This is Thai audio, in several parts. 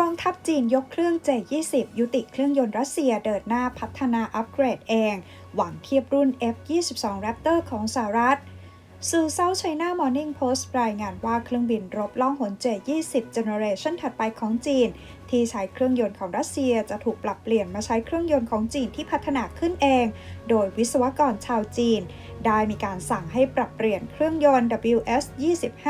กองทัพจีนยกเครื่อง J-20 ยุติเครื่องยนต์รัสเซียเดินหน้าพัฒนาอัปเกรดเอง หวังเทียบรุ่น F-22 Raptor ของสหรัฐ สื่อ South China Morning Post รายงานว่าเครื่องบินรบล่องหน J-20 Generation ถัดไปของจีน ที่ใช้เครื่องยนต์ของรัสเซียจะถูกปรับเปลี่ยนมาใช้เครื่องยนต์ของจีนที่พัฒนาขึ้นเอง โดยวิศวกรชาวจีน ได้มีการสั่งให้ปรับเปลี่ยนเครื่องยนต์ WS-25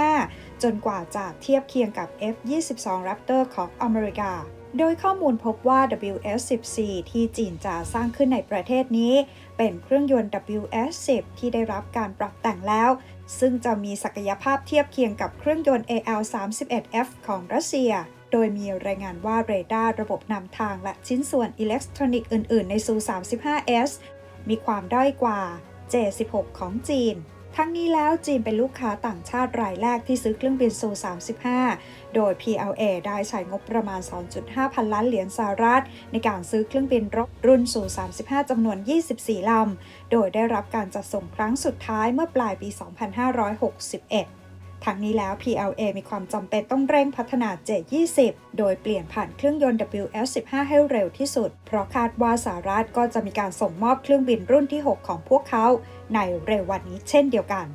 จนกว่าจะเทียบเคียงกับ F-22 Raptor ของอเมริกา โดยข้อมูลพบว่า WS-14 ที่จีนจะสร้างขึ้นในประเทศนี้ เป็นเครื่องยนต์ WS-10 ที่ได้รับการปรับแต่งแล้ว ซึ่งจะมีศักยภาพเทียบเคียงกับเครื่องยนต์ AL-31F ของรัสเซีย โดยมีรายงานว่าเรดาร์ระบบนำทางและชิ้นส่วนอิเล็กทรอนิกส์อื่น ๆ ในซู 35S มีความด้อยกว่า J16 ของจีน ทั้งนี้แล้วจีนเป็นลูกค้าต่างชาติรายแรกที่ซื้อเครื่องบินซู 35 โดย PLA ได้ใช้งบประมาณ 2.5 พันล้านเหรียญสหรัฐ ในการซื้อเครื่องบินรบรุ่นซู 35 จำนวน 24 ลำ โดยได้รับการจัดส่งครั้งสุดท้ายเมื่อปลายปี 2561 ทั้งนี้แล้ว PLA มีความจำเป็นต้องเร่งพัฒนา J20 โดยเปลี่ยนผ่านเครื่องยนต์ WS15 ให้เร็วที่สุด เพราะคาดว่าสหรัฐก็จะมีการส่งมอบเครื่องบินรุ่นที่ 6 ของพวกเขา ในเร็ววันนี้เช่นเดียวกัน